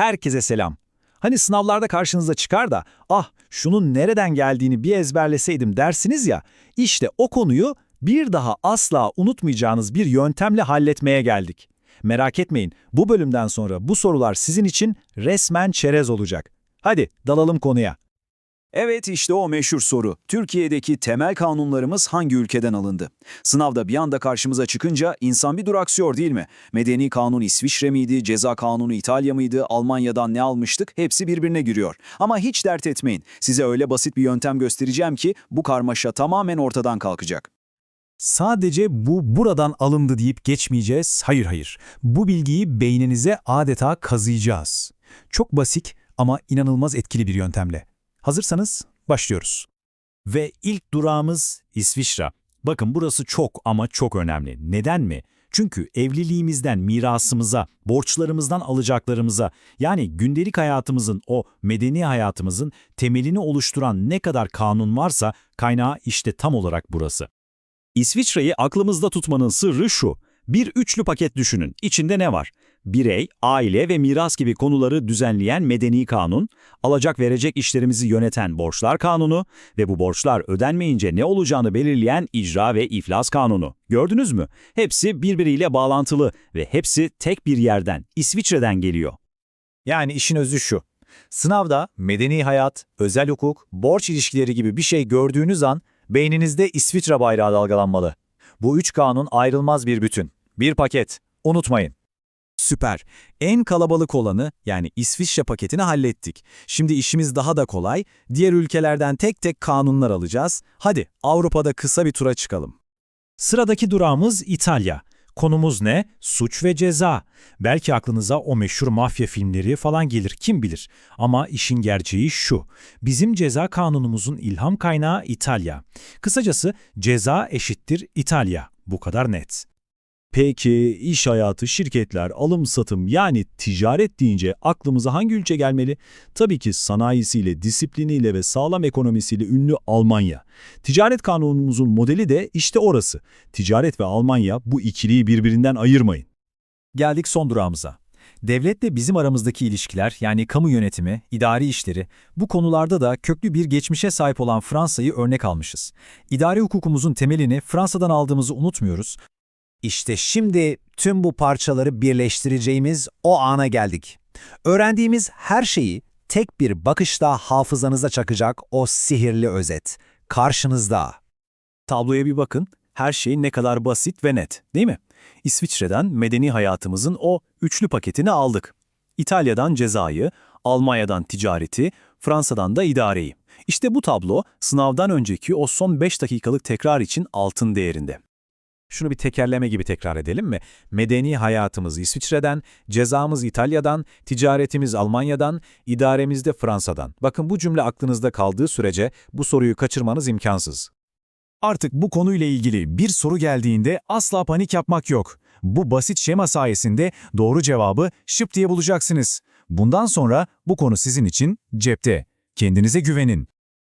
herkese selam. Hani sınavlarda karşınıza çıkar da, ah şunun nereden geldiğini bir ezberleseydim dersiniz ya, işte o konuyu bir daha asla unutmayacağınız bir yöntemle halletmeye geldik. Merak etmeyin, bu bölümden sonra bu sorular sizin için resmen çerez olacak. Hadi dalalım konuya. Evet işte o meşhur soru. Türkiye'deki temel kanunlarımız hangi ülkeden alındı? Sınavda bir anda karşımıza çıkınca insan bir duraksıyor değil mi? Medeni kanun İsviçre miydi, ceza kanunu İtalya mıydı, Almanya'dan ne almıştık hepsi birbirine giriyor. Ama hiç dert etmeyin. Size öyle basit bir yöntem göstereceğim ki bu karmaşa tamamen ortadan kalkacak. Sadece bu buradan alındı deyip geçmeyeceğiz. Hayır hayır. Bu bilgiyi beyninize adeta kazıyacağız. Çok basit ama inanılmaz etkili bir yöntemle. Hazırsanız başlıyoruz. Ve ilk durağımız İsviçre. Bakın burası çok ama çok önemli. Neden mi? Çünkü evliliğimizden mirasımıza, borçlarımızdan alacaklarımıza, yani gündelik hayatımızın, o medeni hayatımızın temelini oluşturan ne kadar kanun varsa kaynağı işte tam olarak burası. İsviçre'yi aklımızda tutmanın sırrı şu. Bir üçlü paket düşünün. İçinde ne var? Birey, aile ve miras gibi konuları düzenleyen medeni kanun, alacak verecek işlerimizi yöneten borçlar kanunu ve bu borçlar ödenmeyince ne olacağını belirleyen icra ve iflas kanunu. Gördünüz mü? Hepsi birbiriyle bağlantılı ve hepsi tek bir yerden, İsviçre'den geliyor. Yani işin özü şu. Sınavda medeni hayat, özel hukuk, borç ilişkileri gibi bir şey gördüğünüz an beyninizde İsviçre bayrağı dalgalanmalı. Bu üç kanun ayrılmaz bir bütün. Bir paket. Unutmayın. Süper. En kalabalık olanı yani İsviçre paketini hallettik. Şimdi işimiz daha da kolay. Diğer ülkelerden tek tek kanunlar alacağız. Hadi Avrupa'da kısa bir tura çıkalım. Sıradaki durağımız İtalya. Konumuz ne? Suç ve ceza. Belki aklınıza o meşhur mafya filmleri falan gelir kim bilir. Ama işin gerçeği şu. Bizim ceza kanunumuzun ilham kaynağı İtalya. Kısacası ceza eşittir İtalya. Bu kadar net. Peki iş hayatı, şirketler, alım satım yani ticaret deyince aklımıza hangi ülke gelmeli? Tabii ki sanayisiyle, disipliniyle ve sağlam ekonomisiyle ünlü Almanya. Ticaret kanunumuzun modeli de işte orası. Ticaret ve Almanya bu ikiliyi birbirinden ayırmayın. Geldik son durağımıza. Devletle bizim aramızdaki ilişkiler yani kamu yönetimi, idari işleri bu konularda da köklü bir geçmişe sahip olan Fransa'yı örnek almışız. İdari hukukumuzun temelini Fransa'dan aldığımızı unutmuyoruz. İşte şimdi tüm bu parçaları birleştireceğimiz o ana geldik. Öğrendiğimiz her şeyi tek bir bakışta hafızanıza çakacak o sihirli özet. Karşınızda. Tabloya bir bakın. Her şey ne kadar basit ve net, değil mi? İsviçre'den medeni hayatımızın o üçlü paketini aldık. İtalya'dan cezayı, Almanya'dan ticareti, Fransa'dan da idareyi. İşte bu tablo sınavdan önceki o son 5 dakikalık tekrar için altın değerinde. Şunu bir tekerleme gibi tekrar edelim mi? Medeni hayatımız İsviçre'den, cezamız İtalya'dan, ticaretimiz Almanya'dan, idaremiz de Fransa'dan. Bakın bu cümle aklınızda kaldığı sürece bu soruyu kaçırmanız imkansız. Artık bu konuyla ilgili bir soru geldiğinde asla panik yapmak yok. Bu basit şema sayesinde doğru cevabı şıp diye bulacaksınız. Bundan sonra bu konu sizin için cepte. Kendinize güvenin.